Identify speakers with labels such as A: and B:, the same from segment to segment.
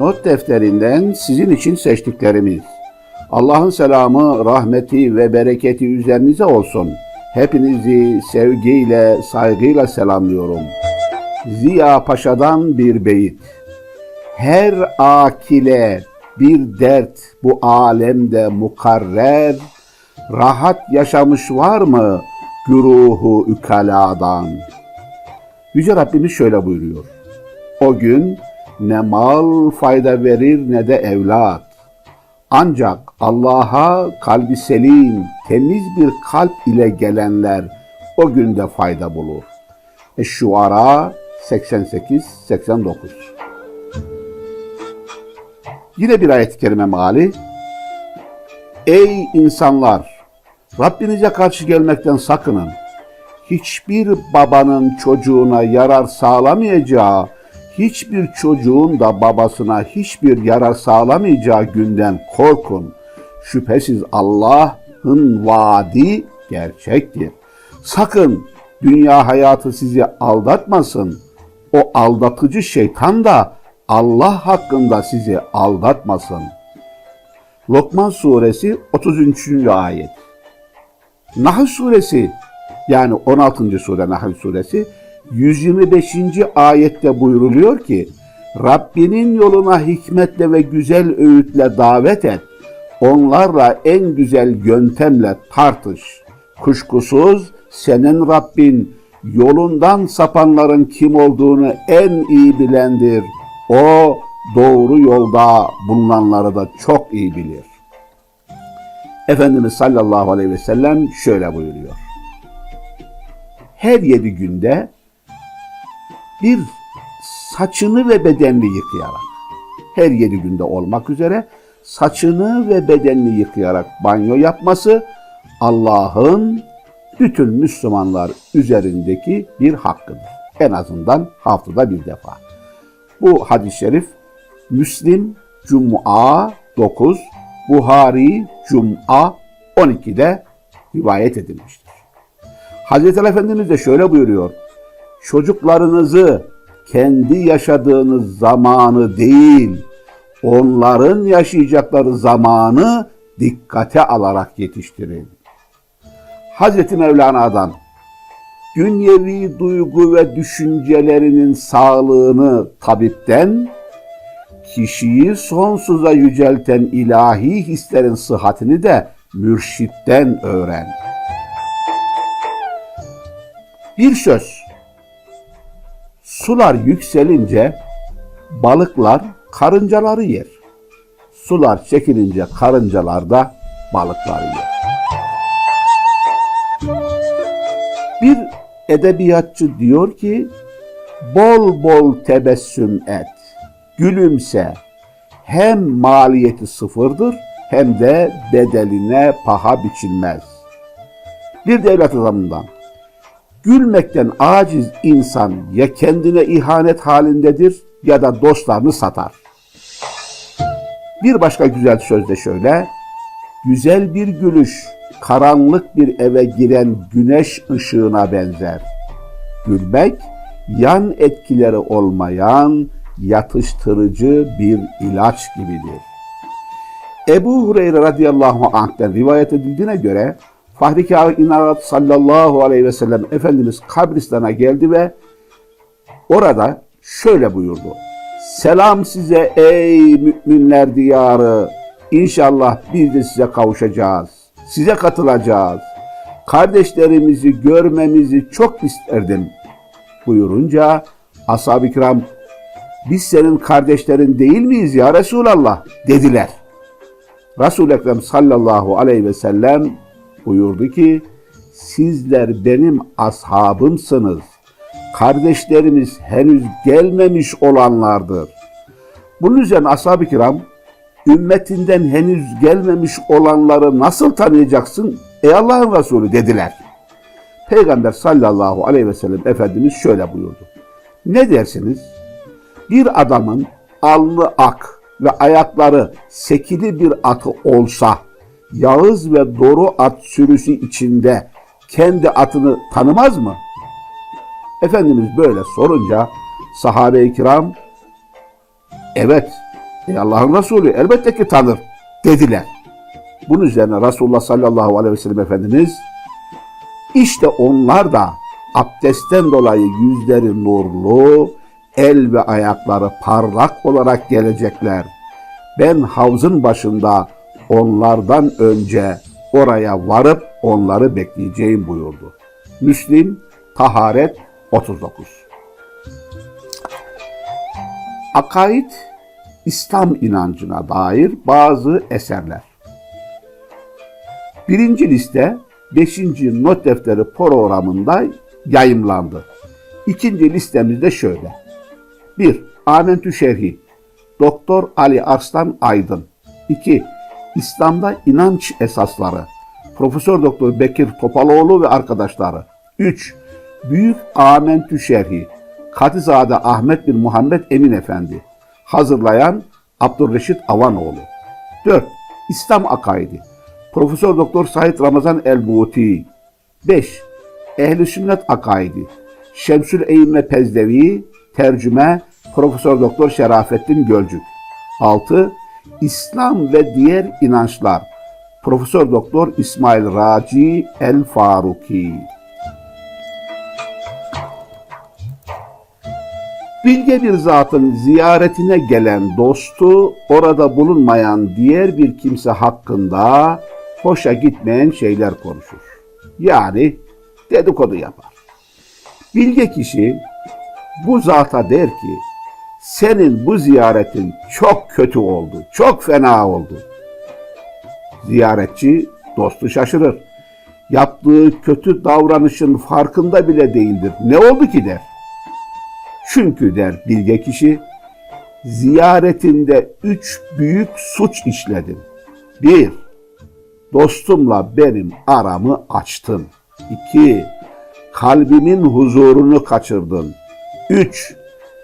A: Not defterinden sizin için seçtiklerimiz. Allah'ın selamı, rahmeti ve bereketi üzerinize olsun. Hepinizi sevgiyle, saygıyla selamlıyorum. Ziya Paşa'dan bir beyit. Her akile bir dert bu alemde mukarrer, rahat yaşamış var mı güruhu ükaladan? Yüce Rabbimiz şöyle buyuruyor. O gün ne mal fayda verir ne de evlat. Ancak Allah'a kalbi selim, temiz bir kalp ile gelenler o günde fayda bulur. Eş-Şuara 88-89 Yine bir ayet-i kerime meali. Ey insanlar! Rabbinize karşı gelmekten sakının. Hiçbir babanın çocuğuna yarar sağlamayacağı, hiçbir çocuğun da babasına hiçbir yarar sağlamayacağı günden korkun. Şüphesiz Allah'ın vaadi gerçektir. Sakın dünya hayatı sizi aldatmasın. O aldatıcı şeytan da Allah hakkında sizi aldatmasın. Lokman suresi 33. ayet. Nahl suresi yani 16. sure Nahl suresi 125. ayette buyruluyor ki Rabbinin yoluna hikmetle ve güzel öğütle davet et. Onlarla en güzel yöntemle tartış. Kuşkusuz senin Rabbin yolundan sapanların kim olduğunu en iyi bilendir. O doğru yolda bulunanları da çok iyi bilir. Efendimiz sallallahu aleyhi ve sellem şöyle buyuruyor. Her yedi günde bir saçını ve bedenini yıkayarak, her yedi günde olmak üzere saçını ve bedenini yıkayarak banyo yapması Allah'ın bütün Müslümanlar üzerindeki bir hakkıdır. En azından haftada bir defa. Bu hadis-i şerif Müslim Cuma 9, Buhari Cuma 12'de rivayet edilmiştir. Hazreti Efendimiz de şöyle buyuruyor. Çocuklarınızı kendi yaşadığınız zamanı değil, onların yaşayacakları zamanı dikkate alarak yetiştirin. Hazreti Mevlana'dan dünyevi duygu ve düşüncelerinin sağlığını tabipten, kişiyi sonsuza yücelten ilahi hislerin sıhhatini de mürşitten öğren. Bir söz, sular yükselince balıklar karıncaları yer. Sular çekilince karıncalar da balıkları yer. Bir edebiyatçı diyor ki, bol bol tebessüm et, gülümse. Hem maliyeti sıfırdır hem de bedeline paha biçilmez. Bir devlet adamından, gülmekten aciz insan ya kendine ihanet halindedir ya da dostlarını satar. Bir başka güzel söz de şöyle, güzel bir gülüş karanlık bir eve giren güneş ışığına benzer. Gülmek yan etkileri olmayan yatıştırıcı bir ilaç gibidir. Ebu Hureyre radıyallahu anh'ten rivayet edildiğine göre Fahri Kainat sallallahu aleyhi ve sellem Efendimiz kabristana geldi ve orada şöyle buyurdu. Selam size ey müminler diyarı. İnşallah biz de size kavuşacağız. Size katılacağız. Kardeşlerimizi görmemizi çok isterdim buyurunca ashab-ı kiram biz senin kardeşlerin değil miyiz ya Resulallah dediler. Resul-i Ekrem sallallahu aleyhi ve sellem buyurdu ki sizler benim ashabımsınız. Kardeşlerimiz henüz gelmemiş olanlardır. Bunun üzerine ashab-ı kiram ümmetinden henüz gelmemiş olanları nasıl tanıyacaksın ey Allah'ın Resulü dediler. Peygamber sallallahu aleyhi ve sellem Efendimiz şöyle buyurdu. Ne dersiniz? Bir adamın alnı ak ve ayakları sekili bir atı olsa, Yağız ve Doru at sürüsü içinde kendi atını tanımaz mı? Efendimiz böyle sorunca sahabe-i kiram evet E Allah'ın Resulü elbette ki tanır dediler. Bunun üzerine Resulullah sallallahu aleyhi ve sellem Efendimiz işte onlar da abdestten dolayı yüzleri nurlu, el ve ayakları parlak olarak gelecekler. Ben havzın başında onlardan önce oraya varıp onları bekleyeceğim buyurdu. Müslim Taharet 39 Akaid İslam inancına dair bazı eserler. Birinci liste 5. not defteri programında yayımlandı. İkinci listemizde şöyle. 1. Amentü Şerhi Doktor Ali Arslan Aydın 2. İslam'da inanç esasları Profesör Doktor Bekir Topaloğlu ve arkadaşları 3. Büyük Amentü Şerhi Katizade Ahmet bin Muhammed Emin Efendi Hazırlayan Abdurreşit Avanoğlu 4. İslam Akaidi Profesör Doktor Said Ramazan El-Buti 5. Ehli Sünnet Akaidi Şemsül Eyyime Pezdevi Tercüme Profesör Doktor Şerafettin Gölcük 6. İslam ve diğer inançlar Profesör Doktor İsmail Raci El Faruki Bilge bir zatın ziyaretine gelen dostu orada bulunmayan diğer bir kimse hakkında hoşa gitmeyen şeyler konuşur. Yani dedikodu yapar. Bilge kişi bu zata der ki senin bu ziyaretin çok kötü oldu, çok fena oldu. Ziyaretçi dostu şaşırır. Yaptığı kötü davranışın farkında bile değildir. Ne oldu ki der. Çünkü der bilge kişi, ziyaretinde üç büyük suç işledim. Bir, dostumla benim aramı açtın. İki, kalbimin huzurunu kaçırdın. Üç,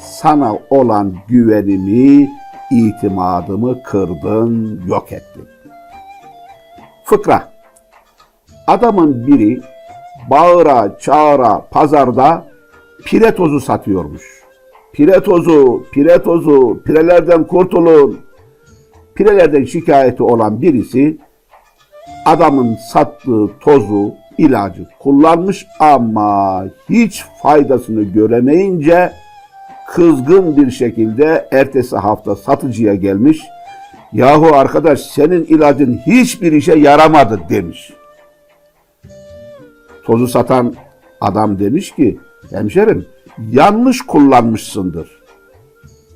A: sana olan güvenimi, itimadımı kırdın, yok ettin. Fıkra Adamın biri bağıra çağıra pazarda pire tozu satıyormuş. Pire tozu, pire tozu, pirelerden kurtulun. Pirelerden şikayeti olan birisi adamın sattığı tozu, ilacı kullanmış ama hiç faydasını göremeyince kızgın bir şekilde ertesi hafta satıcıya gelmiş. Yahu arkadaş senin ilacın hiçbir işe yaramadı demiş. Tozu satan adam demiş ki hemşerim yanlış kullanmışsındır.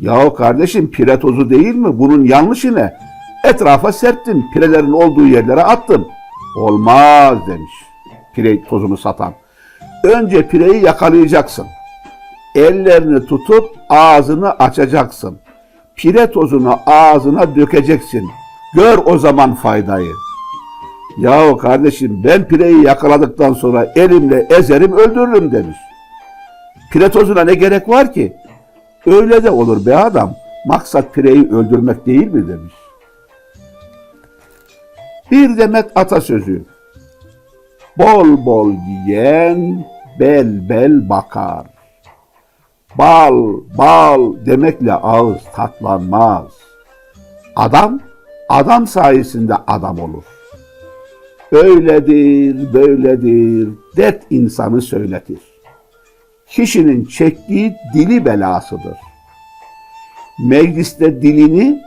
A: Yahu kardeşim pire tozu değil mi? Bunun yanlışı ne? Etrafa serptim. Pirelerin olduğu yerlere attım. Olmaz demiş pire tozunu satan. Önce pireyi yakalayacaksın. Ellerini tutup ağzını açacaksın. Pire tozunu ağzına dökeceksin. Gör o zaman faydayı. Yahu kardeşim ben pireyi yakaladıktan sonra elimle ezerim öldürürüm demiş. Pire tozuna ne gerek var ki? Öyle de olur be adam. Maksat pireyi öldürmek değil mi demiş. Bir demet atasözü. Bol bol yiyen bel bel bakar. Bal, bal demekle ağız tatlanmaz. Adam, adam sayesinde adam olur. Öyledir, böyledir, dert insanı söyletir. Kişinin çektiği dili belasıdır. Mecliste dilini,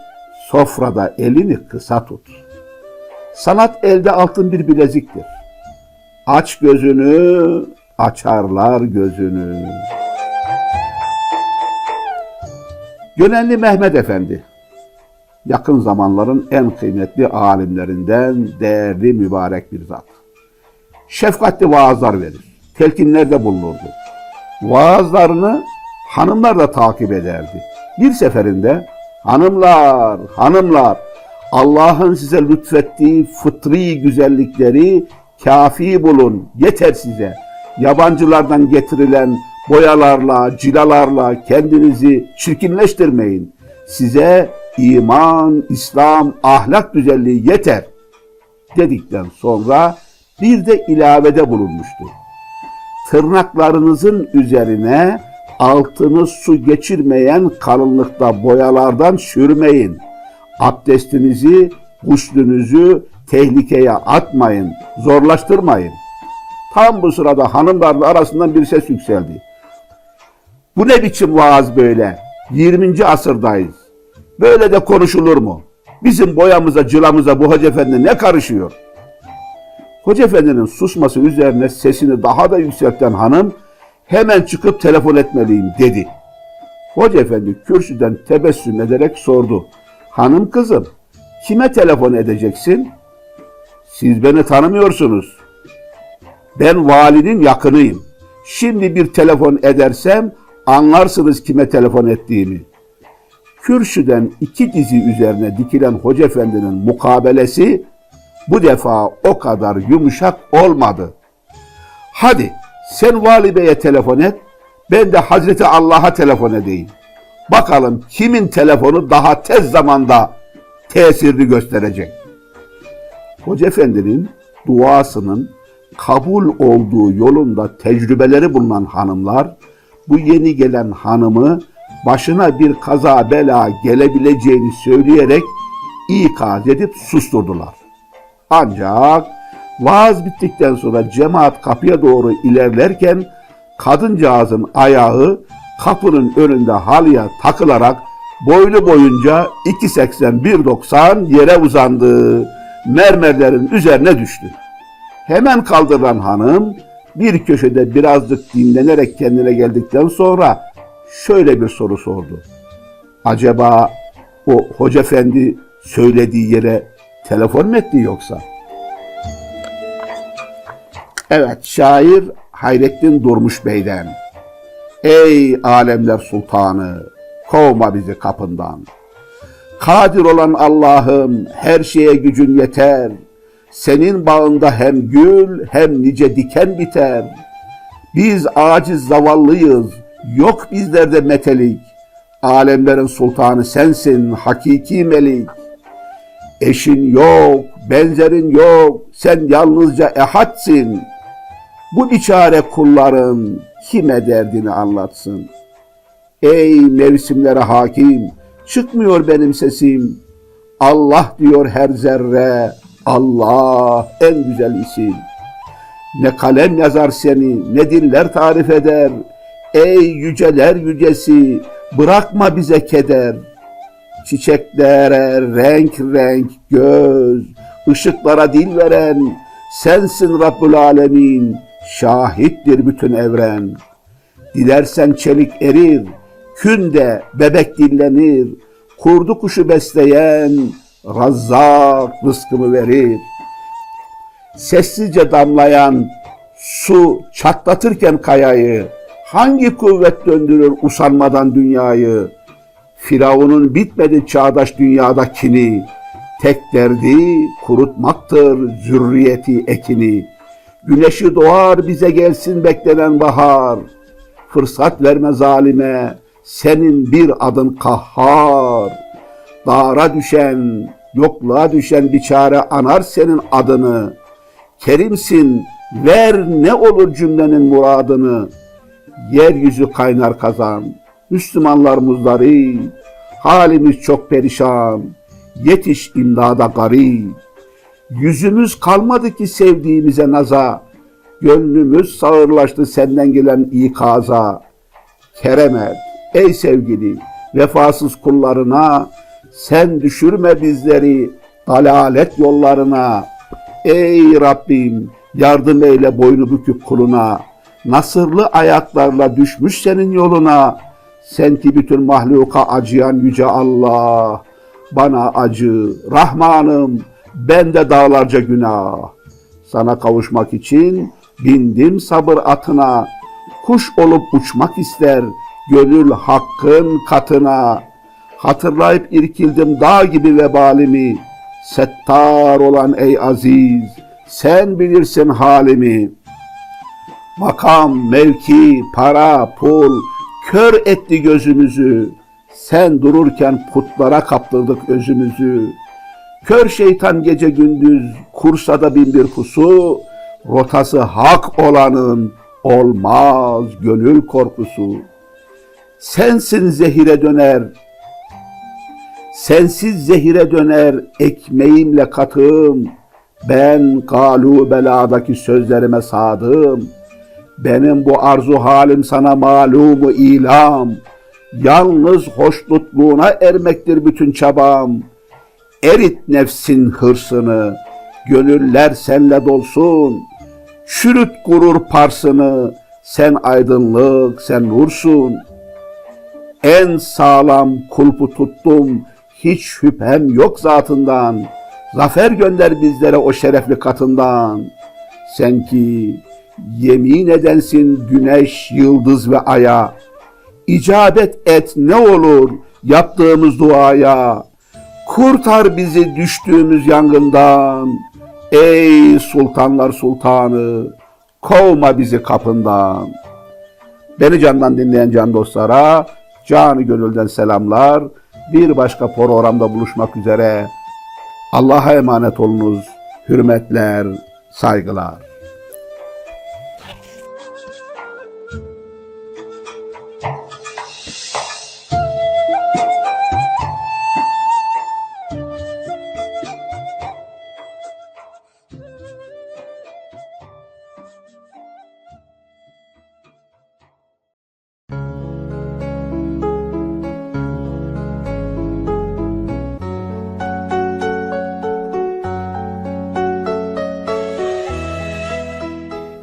A: sofrada elini kısa tut. Sanat elde altın bir bileziktir. Aç gözünü, açarlar gözünü. Gönenli Mehmet Efendi, yakın zamanların en kıymetli alimlerinden değerli mübarek bir zat. Şefkatli vaazlar verir, telkinlerde bulunurdu. Vaazlarını hanımlar da takip ederdi. Bir seferinde hanımlar, hanımlar Allah'ın size lütfettiği fıtri güzellikleri kafi bulun, yeter size. Yabancılardan getirilen boyalarla, cilalarla kendinizi çirkinleştirmeyin. Size iman, İslam, ahlak güzelliği yeter dedikten sonra bir de ilavede bulunmuştu. Tırnaklarınızın üzerine altını su geçirmeyen kalınlıkta boyalardan sürmeyin. Abdestinizi, guslünüzü tehlikeye atmayın, zorlaştırmayın. Tam bu sırada hanımların arasından bir ses yükseldi. Bu ne biçim vaaz böyle? 20. asırdayız. Böyle de konuşulur mu? Bizim boyamıza, cılamıza bu Hoca Efendi ne karışıyor? Hoca Efendi'nin susması üzerine sesini daha da yükselten hanım hemen çıkıp telefon etmeliyim dedi. Hoca Efendi kürsüden tebessüm ederek sordu. Hanım kızım kime telefon edeceksin? Siz beni tanımıyorsunuz. Ben valinin yakınıyım. Şimdi bir telefon edersem anlarsınız kime telefon ettiğimi. Kürsüden iki dizi üzerine dikilen Hoca Efendi'nin mukabelesi bu defa o kadar yumuşak olmadı. Hadi sen Vali Bey'e telefon et, ben de Hazreti Allah'a telefon edeyim. Bakalım kimin telefonu daha tez zamanda tesirini gösterecek. Hoca Efendi'nin duasının kabul olduğu yolunda tecrübeleri bulunan hanımlar bu yeni gelen hanımı başına bir kaza bela gelebileceğini söyleyerek ikaz edip susturdular. Ancak vaaz bittikten sonra cemaat kapıya doğru ilerlerken kadıncağızın ayağı kapının önünde halıya takılarak boylu boyunca 2.80 1.90 yere uzandı. Mermerlerin üzerine düştü. Hemen kaldırılan hanım bir köşede birazcık dinlenerek kendine geldikten sonra şöyle bir soru sordu. Acaba o hoca efendi söylediği yere telefon mu etti yoksa? Evet şair Hayrettin Durmuş Bey'den. Ey alemler sultanı kovma bizi kapından. Kadir olan Allah'ım her şeye gücün yeter. Senin bağında hem gül hem nice diken biter. Biz aciz zavallıyız, yok bizlerde metelik. Alemlerin sultanı sensin, hakiki melik. Eşin yok, benzerin yok, sen yalnızca ehadsin. Bu biçare kulların kime derdini anlatsın? Ey mevsimlere hakim, çıkmıyor benim sesim. Allah diyor her zerre, Allah en güzel isim. Ne kalem yazar seni, ne diller tarif eder. Ey yüceler yücesi, bırakma bize keder. Çiçeklere renk renk göz, ışıklara dil veren, sensin Rabbül Alemin, şahittir bütün evren. Dilersen çelik erir, künde bebek dillenir, kurdu kuşu besleyen, Razzak rızkımı verir. Sessizce damlayan su çatlatırken kayayı, hangi kuvvet döndürür usanmadan dünyayı? Firavun'un bitmedi çağdaş dünyadakini, tek derdi kurutmaktır zürriyeti ekini. Güneşi doğar bize gelsin beklenen bahar, fırsat verme zalime, senin bir adın kahhar. Dara düşen, yokluğa düşen biçare anar senin adını. Kerimsin, ver ne olur cümlenin muradını. Yeryüzü kaynar kazan, Müslümanlar muzdarip, halimiz çok perişan, yetiş imdada garip. Yüzümüz kalmadı ki sevdiğimize naza, gönlümüz sağırlaştı senden gelen ikaza. Keremet, ey sevgili, vefasız kullarına, sen düşürme bizleri dalalet yollarına. Ey Rabbim, yardım eyle boynu bükük kuluna. Nasırlı ayaklarla düşmüş senin yoluna. Sen ki bütün mahluka acıyan yüce Allah. Bana acı, Rahmanım, bende dağlarca günah. Sana kavuşmak için bindim sabır atına. Kuş olup uçmak ister, gönül hakkın katına. Hatırlayıp irkildim dağ gibi vebalimi. Settar olan ey aziz, sen bilirsin halimi. Makam, mevki, para, pul, kör etti gözümüzü. Sen dururken putlara kaptırdık özümüzü. Kör şeytan gece gündüz kursa da bin bir pusu, rotası hak olanın olmaz gönül korkusu. Sensin zehire döner. Sensiz zehire döner ekmeğimle katığım. Ben galu beladaki sözlerime sadım. Benim bu arzu halim sana malumu ilam. Yalnız hoşnutluğuna ermektir bütün çabam. Erit nefsin hırsını, gönüller senle dolsun. Çürüt gurur parsını, sen aydınlık, sen nursun. En sağlam kulpu tuttum, hiç şüphem yok zatından. Zafer gönder bizlere o şerefli katından. Sen ki yemin edensin güneş, yıldız ve aya. İcabet et ne olur yaptığımız duaya. Kurtar bizi düştüğümüz yangından. Ey sultanlar sultanı, kovma bizi kapından. Beni candan dinleyen can dostlara canı gönülden selamlar. Bir başka programda buluşmak üzere. Allah'a emanet olunuz. Hürmetler, saygılar.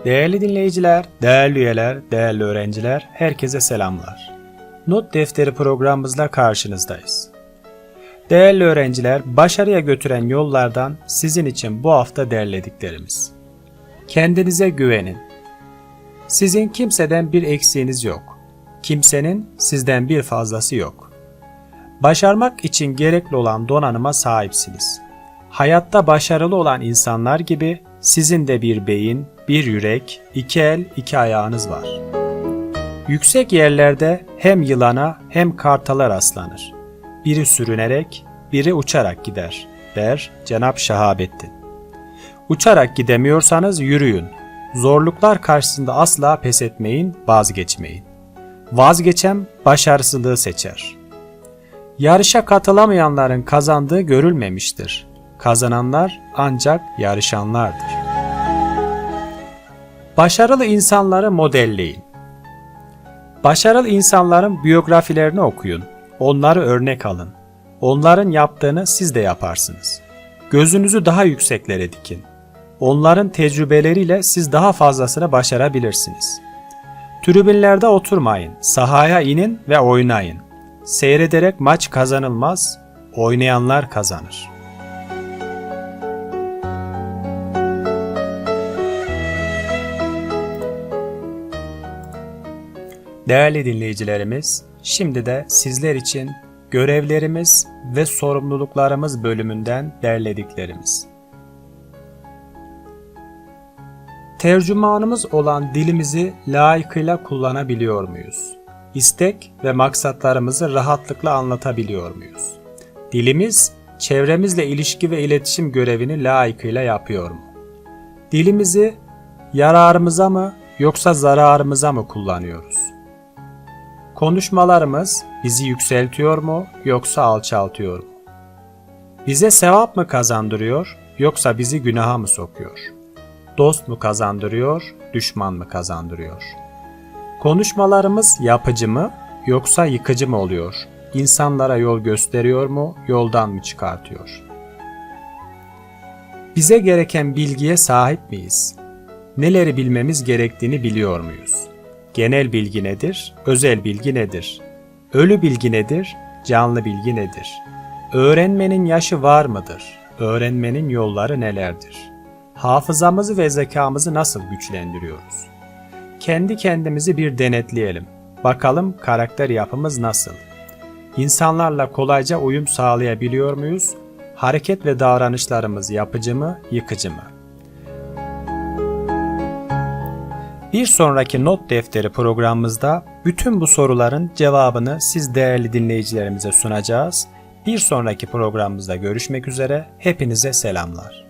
B: Değerli dinleyiciler, değerli üyeler, değerli öğrenciler, herkese selamlar. Not defteri programımızla karşınızdayız. Değerli öğrenciler, başarıya götüren yollardan sizin için bu hafta derlediklerimiz. Kendinize güvenin. Sizin kimseden bir eksiğiniz yok. Kimsenin sizden bir fazlası yok. Başarmak için gerekli olan donanıma sahipsiniz. Hayatta başarılı olan insanlar gibi sizin de bir beyin, bir yürek, iki el, iki ayağınız var. Yüksek yerlerde hem yılana hem kartala rastlanır. Biri sürünerek, biri uçarak gider, der Cenab Şahabettin. Uçarak gidemiyorsanız yürüyün. Zorluklar karşısında asla pes etmeyin, vazgeçmeyin. Vazgeçen başarısızlığı seçer. Yarışa katılamayanların kazandığı görülmemiştir. Kazananlar ancak yarışanlardır. Başarılı insanları modelleyin. Başarılı insanların biyografilerini okuyun. Onları örnek alın. Onların yaptığını siz de yaparsınız. Gözünüzü daha yükseklere dikin. Onların tecrübeleriyle siz daha fazlasını başarabilirsiniz. Tribünlerde oturmayın, sahaya inin ve oynayın. Seyrederek maç kazanılmaz, oynayanlar kazanır. Değerli dinleyicilerimiz, şimdi de sizler için görevlerimiz ve sorumluluklarımız bölümünden derlediklerimiz. Tercümanımız olan dilimizi layıkıyla kullanabiliyor muyuz? İstek ve maksatlarımızı rahatlıkla anlatabiliyor muyuz? Dilimiz, çevremizle ilişki ve iletişim görevini layıkıyla yapıyor mu? Dilimizi yararımıza mı yoksa zararımıza mı kullanıyoruz? Konuşmalarımız bizi yükseltiyor mu yoksa alçaltıyor mu? Bize sevap mı kazandırıyor yoksa bizi günaha mı sokuyor? Dost mu kazandırıyor, düşman mı kazandırıyor? Konuşmalarımız yapıcı mı yoksa yıkıcı mı oluyor? İnsanlara yol gösteriyor mu, yoldan mı çıkartıyor? Bize gereken bilgiye sahip miyiz? Neleri bilmemiz gerektiğini biliyor muyuz? Genel bilgi nedir? Özel bilgi nedir? Ölü bilgi nedir? Canlı bilgi nedir? Öğrenmenin yaşı var mıdır? Öğrenmenin yolları nelerdir? Hafızamızı ve zekamızı nasıl güçlendiriyoruz? Kendi kendimizi bir denetleyelim. Bakalım karakter yapımız nasıl? İnsanlarla kolayca uyum sağlayabiliyor muyuz? Hareket ve davranışlarımız yapıcı mı, yıkıcı mı? Bir sonraki not defteri programımızda bütün bu soruların cevabını siz değerli dinleyicilerimize sunacağız. Bir sonraki programımızda görüşmek üzere. Hepinize selamlar.